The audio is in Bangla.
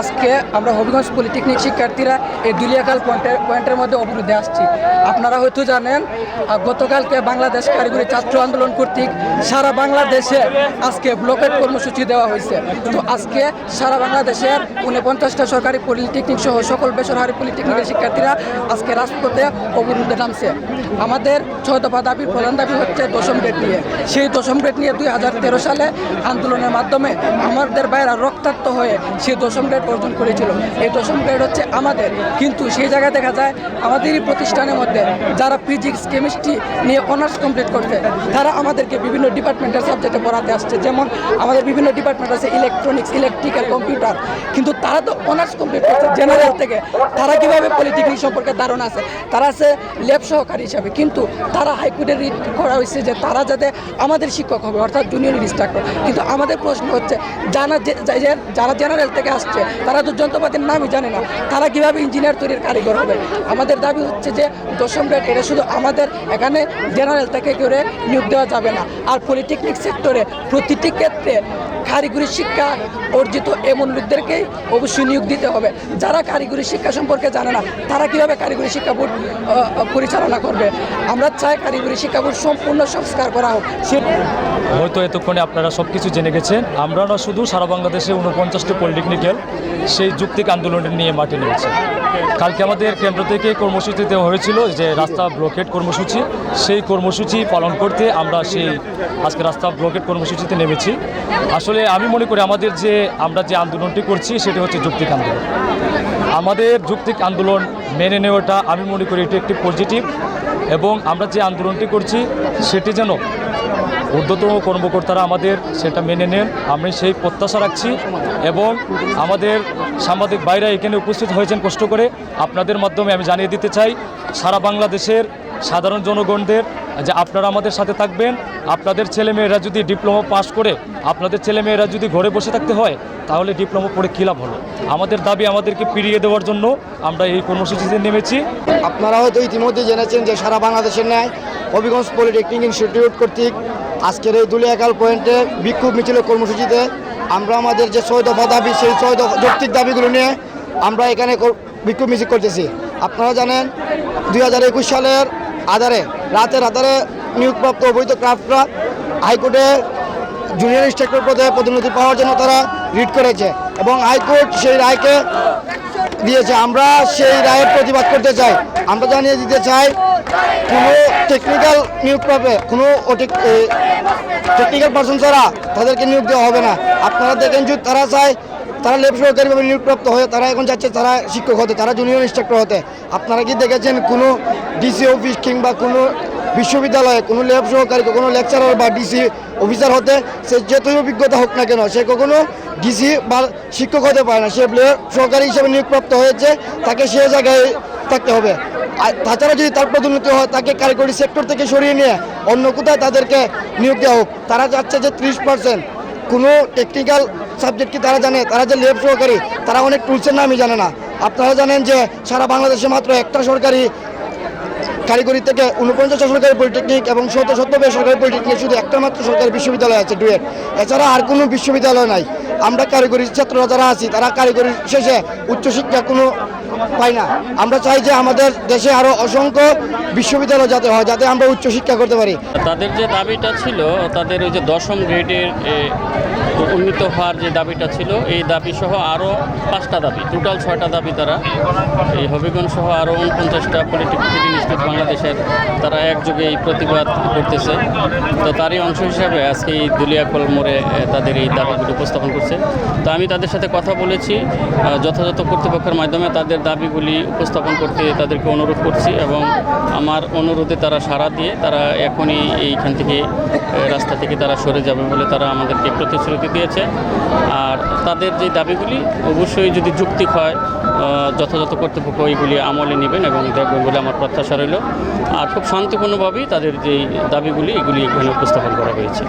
আজকে আমরা হবিগঞ্জ পলিটেকনিক শিক্ষার্থীরা এই দুলিয়াকাল পয়েন্টের পয়েন্টের মধ্যে অবরোধে আসছি। আপনারা হয়তো জানেন গতকালকে বাংলাদেশ কারিগরি ছাত্র আন্দোলন কর্তৃক সারা বাংলাদেশে আজকে ব্লকেট কর্মসূচি দেওয়া হয়েছে। তো আজকে সারা বাংলাদেশের উনপঞ্চাশটা সরকারি পলিটেকনিক সহ সকল বেসরকারি পলিটেকনিকের শিক্ষার্থীরা আজকে রাজপথে অবরোধে নামছে। আমাদের ছয় দফা দাবির প্রধান দাবি হচ্ছে দশম গ্রেড নিয়ে। সেই দশম গ্রেড নিয়ে দুই হাজার তেরো সালে আন্দোলনের মাধ্যমে আমাদের বাইরা রক্তাক্ত হয়ে সেই দশম গ্রেড অর্জন করেছিল। এই দশম গ্রেড হচ্ছে আমাদের। কিন্তু সেই জায়গায় দেখা যায়, আমাদেরই প্রতিষ্ঠানের মধ্যে যারা ফিজিক্স কেমিস্ট্রি নিয়ে অনার্স কমপ্লিট করছে, তারা আমাদেরকে বিভিন্ন ডিপার্টমেন্টের সাবজেক্টে পড়াতে আসছে। যেমন আমাদের বিভিন্ন ডিপার্টমেন্ট আছে ইলেকট্রনিক্স ইলেকট্রিক্যাল কম্পিউটার কিন্তু তারা তো অনার্স কমপ্লিট করছে জেনারেল থেকে। তারা কীভাবে পলিটেকনিক সম্পর্কে ধারণা আছে? তারা আছে ল্যাব সহকারী হিসাবে। কিন্তু তারা হাইকোর্টে রিট করা হয়েছে যে তারা যাতে আমাদের শিক্ষক হবে, অর্থাৎ জুনিয়র ইনস্ট্রাক্টর কিন্তু আমাদের প্রশ্ন হচ্ছে জানা যারা জেনারেল থেকে আসছে তারা তো যন্ত্রপাতির নামই জানে না। তারা কীভাবে ইঞ্জিনিয়ার তৈরির কারিগর হবে? আমাদের দাবি হচ্ছে যে দশম গ্রেড এটা শুধু আমাদের এখানে জেনারেল থেকে করে নিয়োগ দেওয়া যাবে না। আর পলিটেকনিক সেক্টরে প্রতিটি ক্ষেত্রে কারিগরি শিক্ষা অর্জিত এমন লোকদেরকেই অবশ্যই নিয়োগ দিতে হবে। যারা কারিগরি শিক্ষা সম্পর্কে জানে না, তারা কীভাবে কারিগরি শিক্ষা বোর্ড পরিচালনা করবে? আমরা চাই কারিগরি শিক্ষা বোর্ড সম্পূর্ণ সংস্কার করা হোক। হয়তো এতক্ষণে আপনারা সব কিছু জেনে গেছেন। আমরা না শুধু সারা বাংলাদেশে উনপঞ্চাশটি পলিটেকনিক্যাল সেই যুক্তিক আন্দোলনের নিয়ে মাঠে নেমেছে। কালকে আমাদের কেন্দ্র থেকে কর্মসূচি দেওয়া হয়েছিল যে রাস্তা ব্লকেট কর্মসূচি। সেই কর্মসূচি পালন করতে আমরা সেই আজকে রাস্তা ব্লকেট কর্মসূচিতে নেমেছি। আসলে আমি মনে করি আমাদের যে আমরা যে আন্দোলনটি করছি, সেটি হচ্ছে যুক্তিক আন্দোলন। আমাদের যুক্তিক আন্দোলন মেনে নেওয়াটা আমি মনে করি এটি একটি পজিটিভ এবং আমরা যে আন্দোলনটি করছি, সেটি যেন ঊর্ধ্বতম কর্মকর্তারা আমাদের সেটা মেনে নেন। আমি সেই প্রত্যাশা রাখছি এবং আমাদের সাংবাদিক বাইরা এখানে উপস্থিত হয়েছেন কষ্ট করে। আপনাদের মাধ্যমে আমি জানিয়ে দিতে চাই, সারা বাংলাদেশের সাধারণ জনগণদের যে আপনারা আমাদের সাথে থাকবেন, আপনাদের ছেলেমেয়েরা যদি ডিপ্লোমা পাশ করে, আপনাদের ছেলেমেয়েরা যদি ঘরে বসে থাকতে হয়, তাহলে ডিপ্লোমা পড়ে কী লাভ হলো? আমাদের দাবি আমাদেরকে ফিরিয়ে দেওয়ার জন্য আমরা এই কর্মসূচিতে নেমেছি। আপনারা হয়তো ইতিমধ্যে জেনেছেন যে সারা বাংলাদেশের ন্যায় হবিগঞ্জ পলিটেকনিক ইনস্টিটিউট কর্তৃক আজকের এই দুলিয়াকাল পয়েন্টে বিক্ষোভ মিছিল কর্মসূচিতে আমরা আমাদের যে ছয় দফা দাবি, সেই ছয় দফা যৌক্তিক দাবিগুলো নিয়ে আমরা এখানে বিক্ষোভ মিছিল করতেছি। আপনারা জানেন দুই হাজার একুশ সালের আধারে, রাতের আধারে নিয়োগপ্রাপ্ত অবৈধ ক্রাফটরা হাইকোর্টে জুনিয়র ইনস্ট্রাক্টর পদে পদোন্নতি পাওয়ার জন্য তারা রিট করেছে এবং হাইকোর্ট সেই রায়কে দিয়েছে। আমরা সেই রায়ের প্রতিবাদ করতে চাই। আমরা জানিয়ে দিতে চাই, কোনো টেকনিক্যাল নিয়োগ পাবে কোনো টেকনিক্যাল পার্সন ছাড়া তাদেরকে নিয়োগ দেওয়া হবে না। আপনারা দেখেন যদি তারা চায় তারা লেব সহকারীভাবে নিয়োগপ্রাপ্ত হয়ে তারা এখন যাচ্ছে, তারা শিক্ষক হতে, তারা জুনিয়র ইনস্ট্রাক্টর হতে। আপনারা কি দেখেছেন কোনো ডিসি অফিস কিংবা কোনো বিশ্ববিদ্যালয়ে কোনো ল্যাব সহকারী, কোনো লেকচারার বা ডিসি অফিসার হতে, সে যতই অভিজ্ঞতা হোক না কেন, সে কখনো ডিসি বা শিক্ষক হতে পারে না। সে সহকারী হিসেবে নিয়োগপ্রাপ্ত হয়েছে, তাকে সে জায়গায় থাকতে হবে। আর তাছাড়া যদি তার পদোন্নতি হয়, তাকে কারিগরি সেক্টর থেকে সরিয়ে নিয়ে অন্য কোথায় তাদেরকে নিয়োগ দেওয়া হোক, তারা চাচ্ছে যে ত্রিশ পার্সেন্ট কোনো টেকনিক্যাল সাবজেক্ট কি তারা জানে? তারা যে লেব সহকারী, তারা অনেক টুলসের নামই জানে না। আপনারা জানেন যে সারা বাংলাদেশে মাত্র একটা সরকারি কারিগরি থেকে উনপঞ্চাশ সরকারি পলিটেকনিক এবং শত শত বেসরকারি পলিটেকনিক শুধু একটা মাত্র সরকারি বিশ্ববিদ্যালয় আছে ডুয়েট এছাড়া আর কোনো বিশ্ববিদ্যালয় নাই। আমরা কারিগরি ছাত্ররা যারা আছি, তারা কারিগরি শেষে উচ্চশিক্ষা কোনো পাই না? আমরা চাই যে আমাদের দেশে আরও অসংখ্য বিশ্ববিদ্যালয় যাতে হয়, যাতে আমরা উচ্চশিক্ষা করতে পারি। তাদের যে দাবিটা ছিল, তাদের ওই যে দশম গ্রেডের উন্নীত হওয়ার যে দাবিটা ছিল, এই দাবি সহ আরও পাঁচটা দাবি, টোটাল ছয়টা দাবি তারা, এই হবিগঞ্জ সহ আরও উনপঞ্চাশটা পলিটেকনিক ইনস্টিটিউট বাংলাদেশের, তারা একযোগে এই প্রতিবাদ করতেছে। তো তারই অংশ হিসাবে আজকে এই দুলিয়াকল মোড়ে তাদের এই দাবিগুলো উপস্থাপন করছে। তো আমি তাদের সাথে কথা বলেছি যথাযথ কর্তৃপক্ষের মাধ্যমে তাদের দাবিগুলি উপস্থাপন করতে তাদেরকে অনুরোধ করছি এবং আমার অনুরোধে তারা সাড়া দিয়ে তারা এখনই এইখান থেকে রাস্তা থেকে তারা সরে যাবে বলে তারা আমাদেরকে প্রতিশ্রুতি দিয়েছে। আর তাদের যে দাবিগুলি, অবশ্যই যদি যুক্তিক হয় যথাযথ কর্তৃপক্ষ এইগুলি আমলে নেবেন এবং দেখবেন বলে আমার প্রত্যাশা রইল। আর খুব শান্তিপূর্ণভাবেই তাদের যেই দাবিগুলি, এগুলি এখানে উপস্থাপন করা হয়েছে।